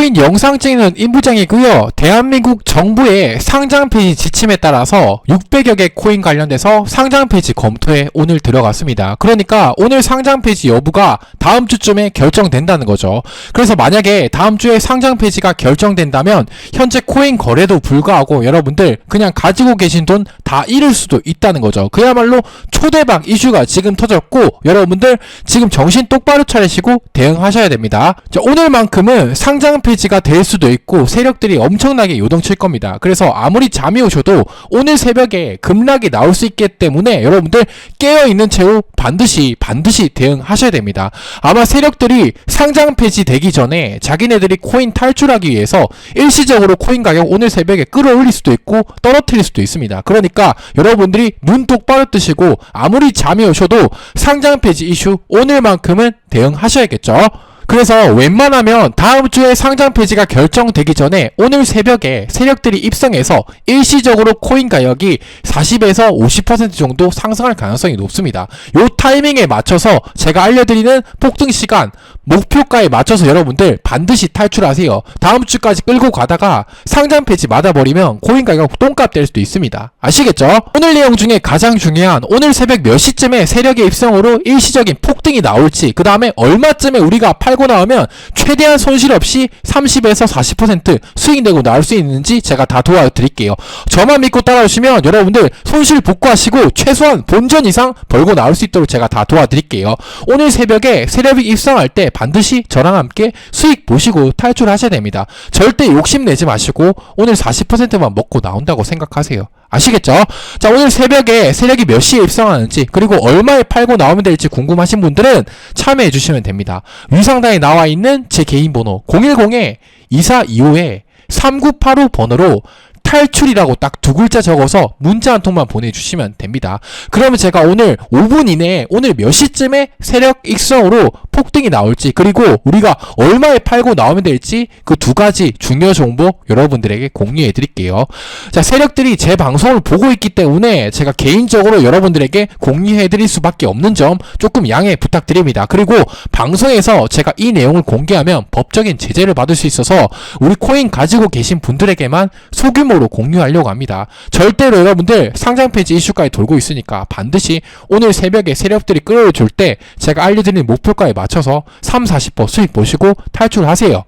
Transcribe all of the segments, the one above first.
코인 영상 찍는 임부장이고요. 대한민국 정부의 상장 폐지 지침에 따라서 600여 개 코인 관련돼서 상장 폐지 검토에 오늘 들어갔습니다. 그러니까 오늘 상장 폐지 여부가 다음 주쯤에 결정된다는 거죠. 그래서 만약에 다음 주에 상장 폐지가 결정된다면 현재 코인 거래도 불가하고 여러분들 그냥 가지고 계신 돈 다 잃을 수도 있다는 거죠. 그야말로 초대박 이슈가 지금 터졌고 여러분들 지금 정신 똑바로 차리시고 대응하셔야 됩니다. 자, 오늘만큼은 상장 폐지 가 될 수도 있고 세력들이 엄청나게 요동칠 겁니다. 그래서 아무리 잠이 오셔도 오늘 새벽에 급락이 나올 수 있기 때문에 여러분들 깨어 있는 채로 반드시 반드시 대응하셔야 됩니다. 아마 세력들이 상장 폐지 되기 전에 자기네들이 코인 탈출하기 위해서 일시적으로 코인 가격 오늘 새벽에 끌어올릴 수도 있고 떨어뜨릴 수도 있습니다. 그러니까 여러분들이 눈 똑바로 뜨시고 아무리 잠이 오셔도 상장 폐지 이슈 오늘만큼은 대응하셔야겠죠. 그래서 웬만하면 다음 주에 상장 폐지가 결정되기 전에 오늘 새벽에 세력들이 입성해서 일시적으로 코인 가격이 40에서 50% 정도 상승할 가능성이 높습니다. 요 타이밍에 맞춰서 제가 알려드리는 폭등 시간 목표가에 맞춰서 여러분들 반드시 탈출하세요. 다음 주까지 끌고 가다가 상장 폐지 맞아버리면 코인 가격 똥값 될 수도 있습니다. 아시겠죠? 오늘 내용 중에 가장 중요한 오늘 새벽 몇 시쯤에 세력의 입성으로 일시적인 폭등이 나올지 그 다음에 얼마쯤에 우리가 팔고 나오면 최대한 손실 없이 30에서 40% 수익 내고 나올 수 있는지 제가 다 도와드릴게요. 저만 믿고 따라오시면 여러분들 손실 복구하시고 최소한 본전 이상 벌고 나올 수 있도록 제가 다 도와드릴게요. 오늘 새벽에 세력이 입성할 때 반드시 저랑 함께 수익 보시고 탈출하셔야 됩니다. 절대 욕심내지 마시고 오늘 40%만 먹고 나온다고 생각하세요. 아시겠죠? 자, 오늘 새벽에 세력이 몇 시에 입성하는지, 그리고 얼마에 팔고 나오면 될지 궁금하신 분들은 참여해 주시면 됩니다. 위상단에 나와 있는 제 개인 번호 010-2425에 3985 번호로 탈출이라고 딱 두 글자 적어서 문자 한 통만 보내주시면 됩니다. 그러면 제가 오늘 5분 이내에 오늘 몇 시쯤에 세력 익성으로 폭등이 나올지 그리고 우리가 얼마에 팔고 나오면 될지 그 두 가지 중요 정보 여러분들에게 공유해 드릴게요. 자, 세력들이 제 방송을 보고 있기 때문에 제가 개인적으로 여러분들에게 공유해 드릴 수밖에 없는 점 조금 양해 부탁드립니다. 그리고 방송에서 제가 이 내용을 공개하면 법적인 제재를 받을 수 있어서 우리 코인 가지고 계신 분들에게만 소규모로 공유하려고 합니다. 절대로 여러분들 상장 폐지 이슈까지 돌고 있으니까 반드시 오늘 새벽에 세력들이 끌어줄 때 제가 알려드리는 목표가에 맞춰 서 3, 40% 수익 보시고 탈출하세요.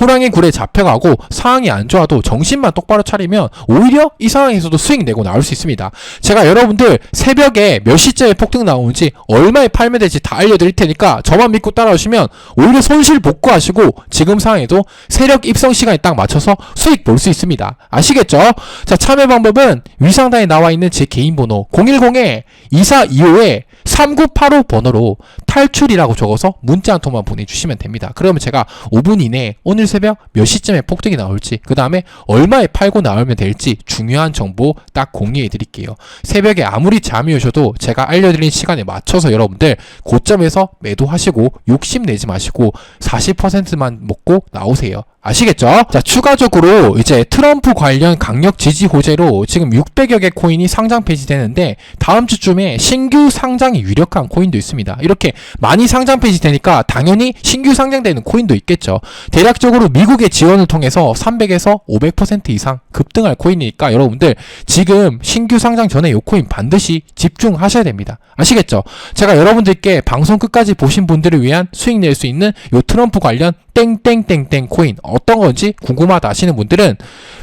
호랑이 굴에 잡혀가고 상황이 안 좋아도 정신만 똑바로 차리면 오히려 이 상황에서도 수익 내고 나올 수 있습니다. 제가 여러분들 새벽에 몇 시쯤에 폭등 나오는지 얼마에 팔면 될지 다 알려드릴 테니까 저만 믿고 따라오시면 오히려 손실 복구하시고 지금 상황에도 세력 입성 시간에 딱 맞춰서 수익 볼 수 있습니다. 아시겠죠? 자 참여 방법은 위상단에 나와 있는 제 개인 번호 010에 2425에 3985 번호로 탈출이라고 적어서 문자 한 통만 보내주시면 됩니다. 그러면 제가 5분 이내에 오늘 새벽 몇 시쯤에 폭등이 나올지 그 다음에 얼마에 팔고 나오면 될지 중요한 정보 딱 공유해 드릴게요. 새벽에 아무리 잠이 오셔도 제가 알려드린 시간에 맞춰서 여러분들 고점에서 매도하시고 욕심내지 마시고 40%만 먹고 나오세요. 아시겠죠? 자, 추가적으로 이제 트럼프 관련 강력 지지 호재로 지금 600여 개 코인이 상장 폐지되는데 다음 주쯤에 신규 상장이 유력한 코인도 있습니다. 이렇게 많이 상장 폐지되니까 당연히 신규 상장되는 코인도 있겠죠. 대략적으로 미국의 지원을 통해서 300에서 500% 이상 급등할 코인이니까 여러분들 지금 신규 상장 전에 이 코인 반드시 집중하셔야 됩니다. 아시겠죠? 제가 여러분들께 방송 끝까지 보신 분들을 위한 수익 낼 수 있는 요 트럼프 관련 땡땡땡땡 코인. 어떤 건지 궁금하다 하시는 분들은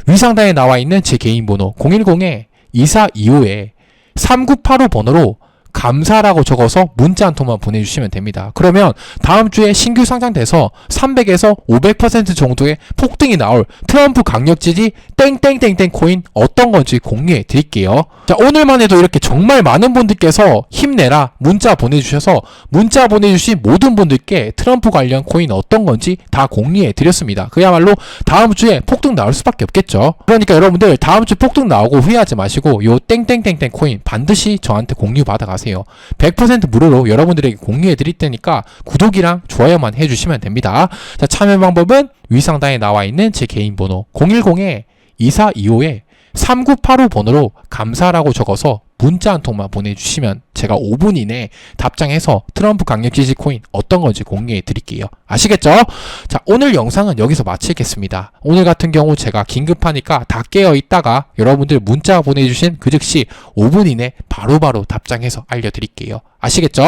위상단에 나와 있는 제 개인 번호 010에 2425에 3985 번호로 감사라고 적어서 문자 한 통만 보내주시면 됩니다. 그러면 다음 주에 신규 상장돼서 300에서 500% 정도의 폭등이 나올 트럼프 강력 지지 땡땡땡땡 코인 어떤 건지 공유해 드릴게요. 자, 오늘만 해도 이렇게 정말 많은 분들께서 힘내라 문자 보내주셔서 문자 보내주신 모든 분들께 트럼프 관련 코인 어떤 건지 다 공유해 드렸습니다. 그야말로 다음 주에 폭등 나올 수밖에 없겠죠. 그러니까 여러분들 다음 주 폭등 나오고 후회하지 마시고 요 땡땡땡땡 코인 반드시 저한테 공유 받아가세요. 하세요. 100% 무료로 여러분들에게 공유해 드릴 테니까 구독이랑 좋아요만 해주시면 됩니다. 자, 참여 방법은 위상단에 나와 있는 제 개인 번호 010에 2425에 3985 번호로 감사라고 적어서 문자 한 통만 보내주시면 제가 5분 이내에 답장해서 트럼프 강력 지지 코인 어떤 건지 공유해 드릴게요. 아시겠죠? 자, 오늘 영상은 여기서 마치겠습니다. 오늘 같은 경우 제가 긴급하니까 다 깨어 있다가 여러분들 문자 보내주신 그 즉시 5분 이내 바로바로 답장해서 알려드릴게요. 아시겠죠?